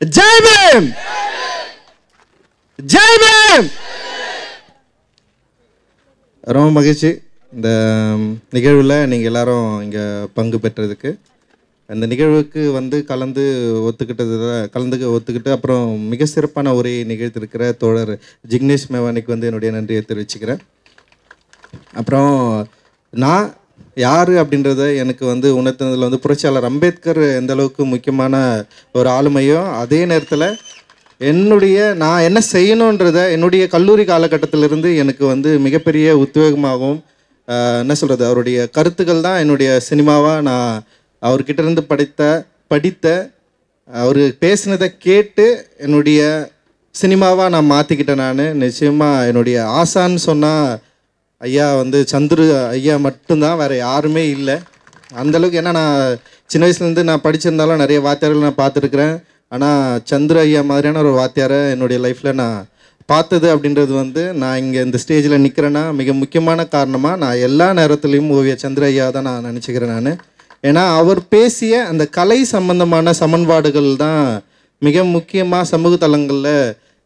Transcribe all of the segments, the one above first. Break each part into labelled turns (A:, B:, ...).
A: ஜெய் பீம்! ஜெய் பீம்! ரொம்ப மகிழ்ச்சி. இந்த நிகழ்வில் நீங்கள் எல்லாரும் இங்கே பங்கு பெற்றதுக்கு. அந்த நிகழ்வுக்கு வந்து கலந்து ஒத்துக்கிட்டது கலந்துக்க ஒத்துக்கிட்டு அப்புறம் மிக சிறப்பான உரையை நிகழ்த்திருக்கிற தோழர் ஜிக்னேஷ் மேவானிக்கு வந்து என்னுடைய நன்றியை தெரிவிச்சுக்கிறேன். அப்புறம் நான் யார் அப்படின்றத எனக்கு வந்து உணர்த்தினதில் வந்து புரட்சியாளர் அம்பேத்கர் எந்த அளவுக்கு முக்கியமான ஒரு ஆளுமையோ அதே நேரத்தில் என்னுடைய நான் என்ன செய்யணுன்றத என்னுடைய கல்லூரி காலகட்டத்திலிருந்து எனக்கு வந்து மிகப்பெரிய உத்வேகமாகவும் என்ன சொல்கிறது அவருடைய கருத்துக்கள் தான் என்னுடைய சினிமாவாக நான் அவர்கிட்ட இருந்து படித்த படித்த அவர் பேசினதை கேட்டு என்னுடைய சினிமாவாக நான் மாற்றிக்கிட்டேன் நான். நிச்சயமாக என்னுடைய ஆசான்னு சொன்னால் ஐயா வந்து சந்துரு ஐயா மட்டும்தான் வேறு யாருமே இல்லை. அந்தளவுக்கு ஏன்னா நான் சின்ன வயசுலேருந்து நான் படிச்சிருந்தாலும் நிறைய வாத்தியார்கள் நான் பார்த்துருக்குறேன். ஆனால் சந்திர ஐயா மாதிரியான ஒரு வாத்தியாரை என்னுடைய லைஃப்பில் நான் பார்த்தது அப்படின்றது வந்து நான் இங்கே இந்த ஸ்டேஜில் நிற்கிறேன்னா மிக முக்கியமான காரணமாக நான் எல்லா நேரத்துலேயும் ஓவிய சந்திர ஐயா தான் நான் நினச்சிக்கிறேன் நான். ஏன்னா அவர் பேசிய அந்த கலை சம்பந்தமான சமன்பாடுகள் தான் மிக முக்கியமாக சமூக தளங்களில்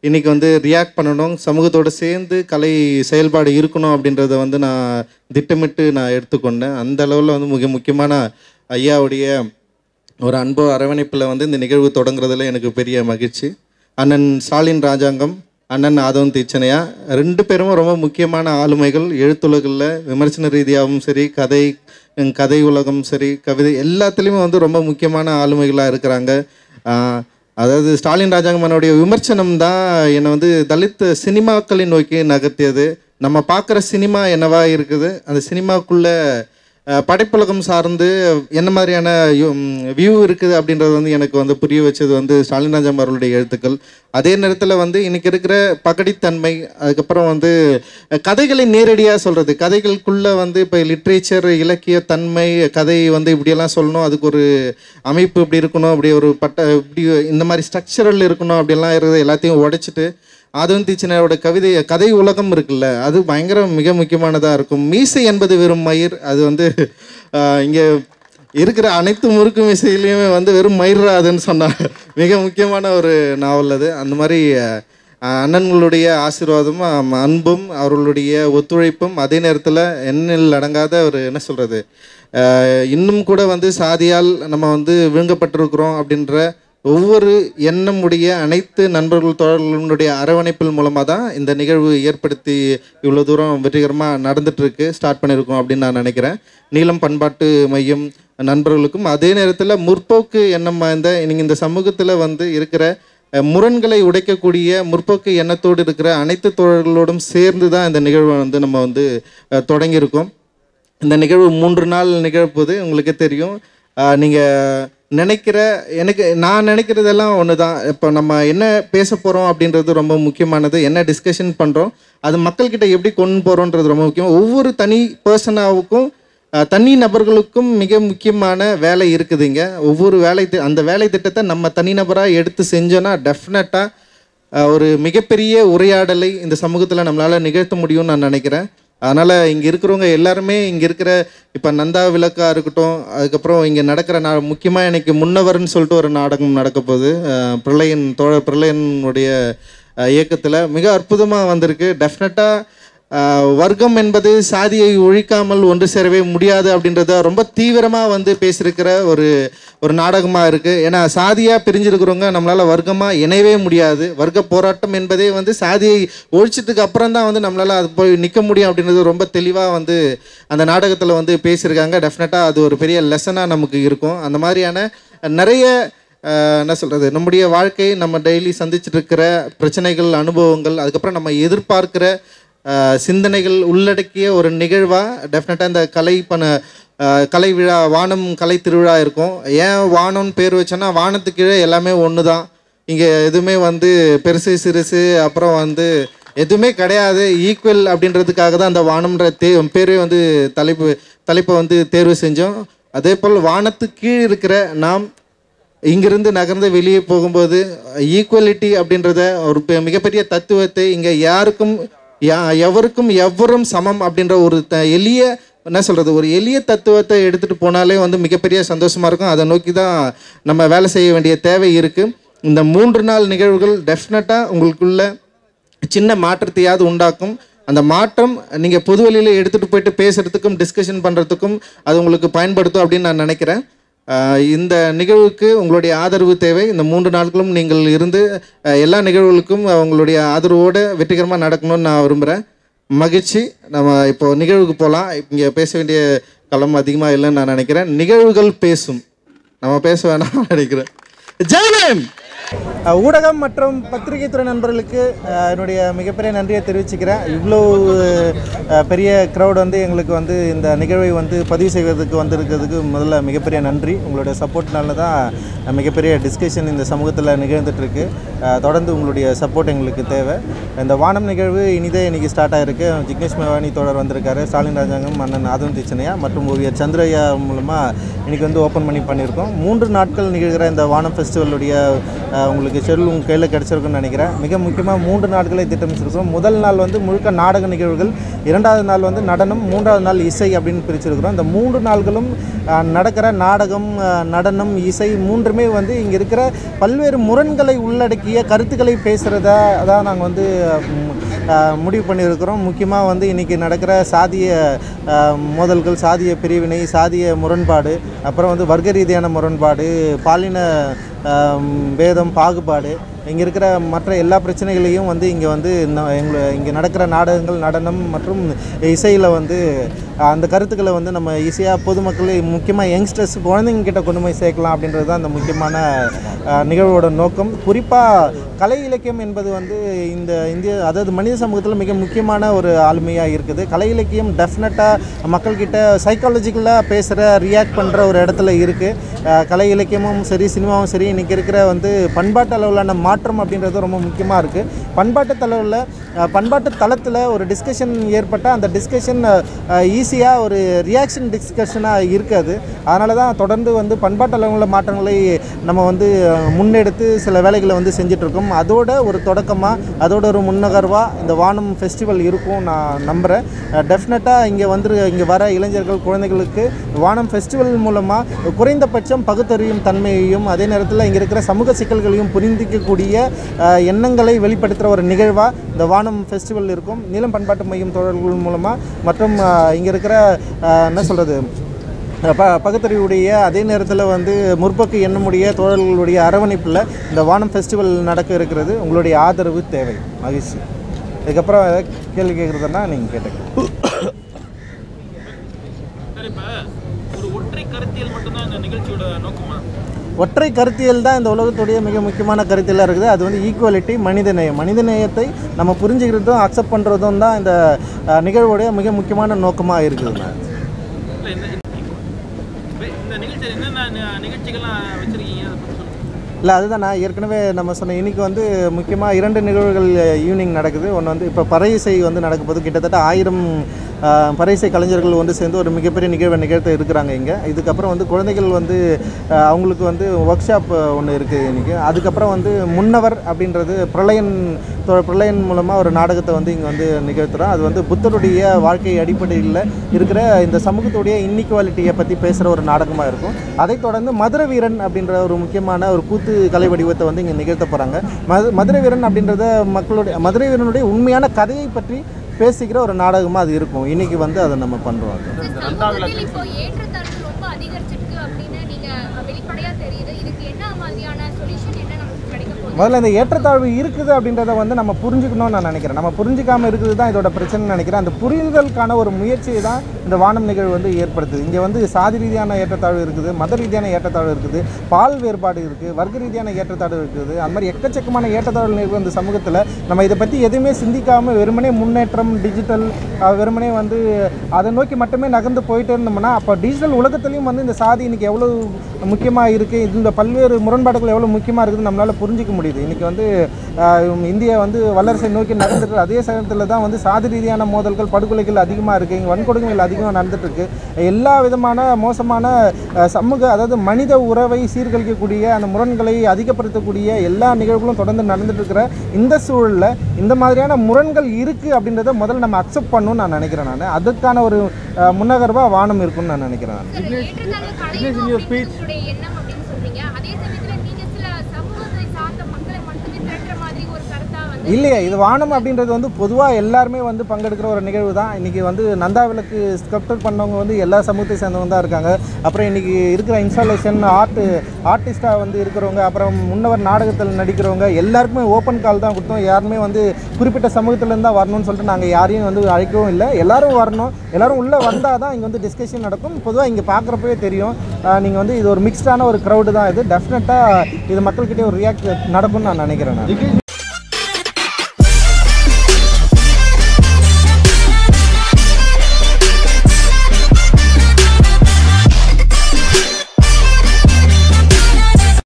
A: இன்றைக்கி வந்து ரியாக்ட் பண்ணணும் சமூகத்தோடு சேர்ந்து கலை செயல்பாடு இருக்கணும் அப்படின்றத வந்து நான் திட்டமிட்டு நான் எடுத்துக்கொண்டேன். அந்த அளவில் வந்து மிக முக்கியமான ஐயாவுடைய ஒரு அன்பு அரவணைப்பில் வந்து இந்த நிகழ்வு தொடங்குறதுல எனக்கு பெரிய மகிழ்ச்சி. அண்ணன் ஸ்டாலின் ராஜாங்கம் அண்ணன் ஆதவன் தீச்சனையா ரெண்டு பேரும் ரொம்ப முக்கியமான ஆளுமைகள். எழுத்துலகில் விமர்சன ரீதியாகவும் சரி கதை கதை உலகம் சரி கவிதை எல்லாத்துலேயுமே வந்து ரொம்ப முக்கியமான ஆளுமைகளாக இருக்கிறாங்க. அதாவது ஸ்டாலின் ராஜாங்கமனுடைய விமர்சனம் தான் என்னை வந்து தலித் சினிமாக்களை நோக்கி நகர்த்தியது. நம்ம பார்க்குற சினிமா என்னவா இருக்குது? அந்த சினிமாக்குள்ளே படைப்புலகம் சார்ந்து என்ன மாதிரியான வியூ இருக்குது அப்படின்றது வந்து எனக்கு வந்து புரிய வச்சது வந்து ஸ்டாலின் ராஜா அவர்களுடைய எழுத்துக்கள். அதே நேரத்தில் வந்து இன்னைக்கு இருக்கிற பகடித்தன்மை அதுக்கப்புறம் வந்து கதைகளை நேரடியாக சொல்கிறது கதைகளுக்குள்ளே வந்து இப்போ லிட்ரேச்சர் இலக்கிய தன்மை கதை வந்து இப்படியெல்லாம் சொல்லணும். அதுக்கு ஒரு அமைப்பு இப்படி இருக்கணும். அப்படி ஒரு பட்ட இப்படி இந்த மாதிரி ஸ்ட்ரக்சரல் இருக்கணும். அப்படியெல்லாம் இருக்கிறது எல்லாத்தையும் உடைச்சிட்டு ஆதவன் தீச்சனரோட கவிதை கதை உலகம் இருக்குல்ல அது பயங்கர மிக முக்கியமானதாக இருக்கும். மீசை என்பது வெறும் மயிர் அது வந்து இங்கே இருக்கிற அனைத்து முறுக்கு மீசையிலையுமே வந்து வெறும் மயிராதுன்னு சொன்னாங்க மிக முக்கியமான ஒரு நாவல் அது. அந்த மாதிரி அண்ணன்களுடைய ஆசீர்வாதமும் அன்பும் அவர்களுடைய ஒத்துழைப்பும் அதே நேரத்தில் எண்ணில் அடங்காத ஒரு என்ன சொல்கிறது இன்னும் கூட வந்து சாதியால் நம்ம வந்து விழுங்கப்பட்டிருக்கிறோம் அப்படின்ற ஒவ்வொரு எண்ணம் உடைய அனைத்து நண்பர்கள் தோழர்களுடைய அரவணைப்பில் மூலமாக தான் இந்த நிகழ்வு ஏற்படுத்தி இவ்வளோ தூரம் வெற்றிகரமாக நடந்துகிட்ருக்கு ஸ்டார்ட் பண்ணியிருக்கோம் அப்படின்னு நான் நினைக்கிறேன். நீளம் பண்பாட்டு மையம் நண்பர்களுக்கும் அதே நேரத்தில் முற்போக்கு எண்ணம் வாய்ந்த நீங்கள் இந்த சமூகத்தில் வந்து இருக்கிற முரண்களை உடைக்கக்கூடிய முற்போக்கு எண்ணத்தோடு இருக்கிற அனைத்து தோழர்களோடும் சேர்ந்து தான் இந்த நிகழ்வை வந்து நம்ம வந்து தொடங்கியிருக்கோம். இந்த நிகழ்வு மூன்று நாள் நிகழ்ப்பது உங்களுக்கே தெரியும். நீங்கள் நினைக்கிற எனக்கு நான் நினைக்கிறதெல்லாம் ஒன்று தான் இப்போ நம்ம என்ன பேச போகிறோம் அப்படின்றது ரொம்ப முக்கியமானது. என்ன டிஸ்கஷன் பண்ணுறோம் அது மக்கள்கிட்ட எப்படி கொண்டு போகிறோன்றது ரொம்ப முக்கியம். ஒவ்வொரு தனி பர்சனாவுக்கும் தனி நபர்களுக்கும் மிக முக்கியமான வேலை இருக்குதுங்க. ஒவ்வொரு வேலை அந்த வேலை திட்டத்தை நம்ம தனிநபராக எடுத்து செஞ்சோன்னா டெஃபினட்டாக ஒரு மிகப்பெரிய உரையாடலை இந்த சமூகத்தில் நம்மளால் நிகழ்த்த முடியும்னு நான் நினைக்கிறேன். அதனால் இங்கே இருக்கிறவங்க எல்லாருமே இங்கே இருக்கிற இப்போ நந்தா விளக்காக இருக்கட்டும் அதுக்கப்புறம் இங்கே நடக்கிற நா முக்கியமாக எனக்கு முன்னவர்னு சொல்லிட்டு ஒரு நாடகம் நடக்க போகுது. அஹ் பிரளயன் பிரளையனுடைய பிரளயனுடைய இயக்கத்தில் மிக அற்புதமாக வந்திருக்கு. டெஃபினட்டாக வர்க்கம் என்பது சாதியை ஒழிக்காமல் ஒன்று சேரவே முடியாது அப்படின்றத ரொம்ப தீவிரமாக வந்து பேசியிருக்கிற ஒரு ஒரு நாடகமாக இருக்குது ஏன்னா சாதியாக பிரிஞ்சிருக்கிறவங்க நம்மளால் வர்க்கமாக இணையவே முடியாது. வர்க்க போராட்டம் என்பதே வந்து சாதியை ஒழிச்சதுக்கு அப்புறம் தான் வந்து நம்மளால் அது போய் நிற்க முடியும் அப்படின்றது ரொம்ப தெளிவாக வந்து அந்த நாடகத்தில் வந்து பேசியிருக்காங்க. டெஃபினட்டாக அது ஒரு பெரிய லெசனாக நமக்கு இருக்கும். அந்த மாதிரியான நிறைய என்ன சொல்கிறது நம்முடைய வாழ்க்கை நம்ம டெய்லி சந்திச்சுட்டு இருக்கிற பிரச்சனைகள் அனுபவங்கள் அதுக்கப்புறம் நம்ம எதிர்பார்க்கிற சிந்தனைகள் உள்ளடக்கிய ஒரு நிகழ்வாக டெஃபினட்டாக இந்த கலை பண்ண கலை விழா வானம் கலை திருவிழா இருக்கும். ஏன் வானம்னு பேர் வச்சோன்னா வானத்துக்கு கீழே எல்லாமே ஒன்று தான் இங்கே எதுவுமே வந்து பெருசு சிறுசு அப்புறம் வந்து எதுவுமே கிடையாது. ஈக்குவல் அப்படின்றதுக்காக தான் அந்த வானம்ன்ற தே பேரே வந்து தலைப்பு தலைப்பை வந்து தேர்வு செஞ்சோம். அதே போல் வானத்துக்கு கீழ் இருக்கிற நாம் இங்கிருந்து நகர்ந்து வெளியே போகும்போது ஈக்குவலிட்டி அப்படின்றத ஒரு பெ- மிகப்பெரிய தத்துவத்தை இங்கே யாருக்கும் எவருக்கும் எவரும் சமம் அப்படின்ற ஒரு த எளிய என்ன சொல்கிறது ஒரு எளிய தத்துவத்தை எடுத்துகிட்டு போனாலே வந்து மிகப்பெரிய சந்தோஷமாக இருக்கும். அதை நோக்கி தான் நம்ம வேலை செய்ய வேண்டிய தேவை இருக்குது
B: இந்த மூன்று நாள் நிகழ்வுகள் டெஃபினட்டாக உங்களுக்குள்ள சின்ன மாற்றத்தையாவது உண்டாக்கும். அந்த மாற்றம் நீங்கள் பொதுவெளியில் எடுத்துகிட்டு போயிட்டு பேசுகிறதுக்கும் டிஸ்கஷன் பண்ணுறதுக்கும் அது உங்களுக்கு பயன்படுத்தும் அப்படின்னு நான் நினைக்கிறேன். இந்த நிகழ்வுக்கு உங்களுடைய ஆதரவு தேவை. இந்த மூன்று நாட்களும் நீங்கள் இருந்து எல்லா நிகழ்வுகளுக்கும் உங்களுடைய ஆதரவோடு வெற்றிகரமாக நடக்கணும்னு நான் விரும்புகிறேன் மகிழ்ச்சி. நம்ம இப்போ நிகழ்வுக்கு போகலாம் இங்கே பேச வேண்டிய களம் அதிகமாக இல்லைன்னு நான் நினைக்கிறேன். நிகழ்வுகள் பேசும். நம்ம பேச வேணாம் நினைக்கிறேன். ஜெயலன்
A: ஊடகம் மற்றும் பத்திரிகை துறை நண்பர்களுக்கு என்னுடைய மிகப்பெரிய நன்றியை தெரிவிச்சுக்கிறேன். இவ்வளோ பெரிய க்ரௌட் வந்து எங்களுக்கு வந்து இந்த நிகழ்வை வந்து பதிவு செய்வதற்கு வந்திருக்கிறதுக்கு முதல்ல மிகப்பெரிய நன்றி. உங்களுடைய சப்போர்ட்னால தான் மிகப்பெரிய டிஸ்கஷன் இந்த சமூகத்தில் நிகழ்ந்துட்டுருக்கு. தொடர்ந்து உங்களுடைய சப்போர்ட் எங்களுக்கு தேவை. இந்த வானம் நிகழ்வு இனிதே இன்றைக்கி ஸ்டார்ட் ஆகிருக்கு ஜிக்னேஷ் மேவானி தொடர் வந்திருக்காரு. ஸ்டாலின் ராஜாங்கம் அண்ணன் ஆதம் திச்சனையா மற்றும் ஓவியர் சந்திரையா மூலமாக இன்னைக்கு வந்து ஓப்பன் பண்ணி பண்ணியிருக்கோம். மூன்று நாட்கள் நிகழ்கிற இந்த வானம் ஃபெஸ்டிவலுடைய உங்களுக்கு ஷெடியூல் உங்கள் கையில் கிடச்சிருக்குன்னு நினைக்கிறேன். மிக முக்கியமாக மூன்று நாட்களை திட்டமிட்டிருக்கிறோம். முதல் நாள் வந்து முழுக்க நாடக நிகழ்வுகள் இரண்டாவது நாள் வந்து நடனம் மூன்றாவது நாள் இசை அப்படின்னு பிரிச்சிருக்கிறோம். இந்த மூன்று நாள்களும் நடக்கிற நாடகம் நடனம் இசை மூன்றுமே வந்து இங்கே இருக்கிற பல்வேறு முரண்களை உள்ளடக்கிய கருத்துக்களை பேசுகிறத தான் நாங்கள் வந்து முடிவு பண்ணியிருக்கிறோம். முக்கியமாக வந்து இன்றைக்கி நடக்கிற சாதிய மோதல்கள் சாதிய பிரிவினை சாதிய முரண்பாடு அப்புறம் வந்து வர்க்க ரீதியான முரண்பாடு பாலின வேதம் பாகுபாடு இங்கே இருக்கிற மற்ற எல்லா பிரச்சனைகளையும் வந்து இங்கே வந்து எங்களை இங்கே நடக்கிற நாடகங்கள் நடனம் மற்றும் இசையில் வந்து அந்த கருத்துக்களை வந்து நம்ம ஈஸியாக பொதுமக்கள் முக்கியமாக யங்ஸ்டர்ஸ் குழந்தைங்கக்கிட்ட கொண்டு போய் சேர்க்கலாம் அப்படின்றது தான் அந்த முக்கியமான நிகழ்வோட நோக்கம். குறிப்பாக கலை இலக்கியம் என்பது வந்து இந்த இந்திய அதாவது மனித சமூகத்தில் மிக முக்கியமான ஒரு ஆளுமையாக இருக்குது. கலை இலக்கியம் டெஃபினட்டாக மக்கள்கிட்ட சைக்காலஜிக்கலாக பேசுகிற ரியாக்ட் பண்ணுற ஒரு இடத்துல இருக்குது கலை இலக்கியமும் சரி சினிமாவும் சரி இன்றைக்கி இருக்கிற வந்து பண்பாட்டு அளவிலான மாற்றம் அப்படின்றது ரொம்ப முக்கியமாக இருக்குது பண்பாட்டு தளவில் பண்பாட்டு தளத்தில் ஒரு டிஸ்கஷன் ஏற்பட்டால் அந்த டிஸ்கஷன் ஈஸியாக ஒரு ரியாக்ஷன் டிஸ்கஷனாக இருக்காது. அதனால தான் தொடர்ந்து வந்து பண்பாட்டு அளவில் மாற்றங்களை நம்ம வந்து முன்னெடுத்து சில வேலைகளை வந்து செஞ்சிட்ருக்கோம் அதோட ஒரு தொடக்கமாக அதோட ஒரு முன்னகர்வாக இந்த வானம் ஃபெஸ்டிவல் இருக்கும் நான் நம்புகிறேன் டெஃபினட்டாக இங்கே வந்து இங்கே வர இளைஞர்கள் குழந்தைகளுக்கு வானம் ஃபெஸ்டிவல் மூலமாக குறைந்தபட்சம் பகுத்தறியும் தன்மையையும் அதே நேரத்தில் இங்கே இருக்கிற சமூக சிக்கல்களையும் புரிந்திக்கக்கூடிய எண்ணங்களை வெளிப்படுத்துகிற ஒரு நிகழ்வாக இந்த வானம் ஃபெஸ்டிவல் இருக்கும். நீளம் பண்பாட்டு மையம் தோழர்கள் மூலமாக மற்றும் இங்கே இருக்கிற என்ன சொல்கிறது ப பகுத்தறிவுடைய அதே நேரத்தில் வந்து முற்போக்கு எண்ணமுடைய தோழர்களுடைய அரவணைப்பில் இந்த வானம் ஃபெஸ்டிவல் நடக்க இருக்கிறது. உங்களுடைய ஆதரவு தேவை. மகிழ்ச்சி. இதுக்கப்புறம் கேள்வி கேட்குறதுன்னா நீங்கள் கேட்டுக்கலாம்
C: சார் இப்போ ஒரு ஒற்றை கருத்தியல் மட்டும்தான் இந்த நிகழ்ச்சியோட நோக்கமா
A: ஒற்றை கருத்தியல் தான் இந்த உலகத்துடைய மிக முக்கியமான கருத்தியலாக இருக்குது. அது வந்து ஈக்குவலிட்டி மனிதநேயம். மனிதநேயத்தை நம்ம புரிஞ்சுக்கிறதும் அக்செப்ட் பண்ணுறதும் தான் இந்த நிகழ்வுடைய மிக முக்கியமான நோக்கமாக இருக்குது
C: இல்லை
A: அதுதான் நான் ஏற்கனவே நம்ம சொன்ன இன்னைக்கு வந்து முக்கியமாக இரண்டு நிகழ்வுகள் ஈவினிங் நடக்குது. ஒன்று வந்து இப்போ பறை இசை வந்து நடக்க போது கிட்டத்தட்ட ஆயிரம் பரிசை கலைஞர்கள் வந்து சேர்ந்து ஒரு மிகப்பெரிய நிகழ்வை நிகழ்த்த இருக்கிறாங்க இங்கே. இதுக்கப்புறம் வந்து குழந்தைகள் வந்து அவங்களுக்கு வந்து ஒர்க் ஷாப் ஒன்று இருக்குது இன்றைக்கி அதுக்கப்புறம் வந்து முன்னவர் அப்படின்றது பிரளயன் தொ- பிரளயன் மூலமாக ஒரு நாடகத்தை வந்து இங்கே வந்து நிகழ்த்துகிறோம் அது வந்து புத்தருடைய வாழ்க்கை அடிப்படையில் இருக்கிற இந்த சமூகத்துடைய இன்னிக்குவாலிட்டியை பற்றி பேசுகிற ஒரு நாடகமாக இருக்கும். அதைத் தொடர்ந்து மதுரை வீரன் அப்படின்ற ஒரு முக்கியமான ஒரு கூத்து கலை வடிவத்தை வந்து இங்கே நிகழ்த்த போகிறாங்க மது மதுரை வீரன் அப்படின்றத மக்களுடைய மதுரை வீரனுடைய உண்மையான கதையை பற்றி பேசிக்கிற ஒரு நாடகமாக அது இருக்கும். இன்னைக்கு வந்து அதை நம்ம பண்ணுறோம்
D: சமூகத்தில் இப்போ ஏற்றத்தாழ்வு ரொம்ப அதிகரிச்சிருக்கு அப்படின்னு நீங்க வெளிப்படையா தெரியுது இதுக்கு என்ன மாதிரியான சொல்யூஷன் என்ன நமக்கு கிடைக்க போகுது
A: முதல்ல இந்த ஏற்றத்தாழ்வு இருக்குது அப்படின்றத வந்து நம்ம புரிஞ்சுக்கணும்னு நான் நினைக்கிறேன். நம்ம புரிஞ்சிக்காமல் இருக்குது தான் இதோட பிரச்சனைன்னு நினைக்கிறேன். அந்த புரிதலுக்கான ஒரு முயற்சியை தான் இந்த வானம் நிகழ்வு வந்து ஏற்படுத்துது. இங்கே வந்து சாதி ரீதியான ஏற்றத்தாழ்வு இருக்குது மத ரீதியான ஏற்றத்தாழ்வு இருக்குது பால் வேறுபாடு இருக்குது வர்க்க ரீதியான ஏற்றத்தாழ்வு இருக்குது. அந்த மாதிரி எக்கச்சக்கமான ஏற்றத்தாழ்வு நிகழ்வு இந்த சமூகத்தில். நம்ம இதை பற்றி எதுவுமே சிந்திக்காமல் வெறுமனே முன்னேற்றம் டிஜிட்டல் வெறுமனே வந்து அதை நோக்கி மட்டுமே நகர்ந்து போயிட்டே இருந்தோம்னா அப்போ டிஜிட்டல் உலகத்துலேயும் வந்து இந்த சாதி இன்றைக்கி எவ்வளோ முக்கியமாக இருக்குது இந்த பல்வேறு முரண்பாடுகள் எவ்வளோ முக்கியமாக இருக்குது நம்மளால் புரிஞ்சிக்க முடியும் முடியுது இன்றைக்கி வந்து இந்தியா வந்து வல்லரசை நோக்கி நடந்துட்டு அதே சமயத்தில் தான் வந்து சாதி ரீதியான மோதல்கள் படுகொலைகள் அதிகமாக இருக்குது இங்கே வன்கொடுமைகள் அதிகமாக நடந்துட்டு இருக்கு எல்லா விதமான மோசமான சமூக அதாவது மனித உறவை சீர்கழிக்கக்கூடிய அந்த முரண்களை அதிகப்படுத்தக்கூடிய எல்லா நிகழ்வுகளும் தொடர்ந்து நடந்துட்டு இருக்கிற இந்த சூழலில் இந்த மாதிரியான முரண்கள் இருக்குது அப்படின்றத முதல்ல நம்ம அக்செப்ட் பண்ணணும்னு நான் நினைக்கிறேன் நான். அதுக்கான ஒரு முன்னகர்வாக வானம் இருக்கும்னு நான் நினைக்கிறேன் நான்
D: சார், ஏற்றத்தாழ்வு களையணும் அப்படின்றது உங்களுடைய எண்ணம் அப்படின்னு சொல்றீங்க அதே சமயத்துல நீங்க சில சமூகத்தை சார்ந்த
A: இல்லையா இது வானம் அப்படின்றது வந்து பொதுவாக எல்லாருமே வந்து பங்கெடுக்கிற ஒரு நிகழ்வு தான் இன்றைக்கி வந்து நந்தா விளக்கு ஸ்கல்ப்டர் பண்ணவங்க வந்து எல்லா சமூகத்தை சேர்ந்தவங்க தான் இருக்காங்க. அப்புறம் இன்றைக்கி இருக்கிற இன்ஸ்டாலேஷன் ஆர்ட் ஆர்டிஸ்ட்டாக வந்து இருக்கிறவங்க அப்புறம் முன்னவர் நாடகத்தில் நடிக்கிறவங்க எல்லாருக்குமே ஓப்பன் கால் தான் கொடுத்தோம். யாருமே வந்து குறிப்பிட்ட சமூகத்துலேருந்து தான் வரணும்னு சொல்லிட்டு நாங்கள் யாரையும் வந்து அழைக்கவும் இல்லை. எல்லோரும் வரணும். எல்லோரும் உள்ளே வந்தால் தான் இங்கே வந்து டிஸ்கஷன் நடக்கும். பொதுவாக இங்கே பார்க்குறப்பவே தெரியும். நீங்கள் வந்து இது ஒரு மிக்ஸ்டான ஒரு க்ரௌடு தான் இது. டெஃபினட்டாக இது மக்கள்கிட்டே ஒரு ரியாக்ட் நடக்கும்னு நான் நினைக்கிறேன் நான்.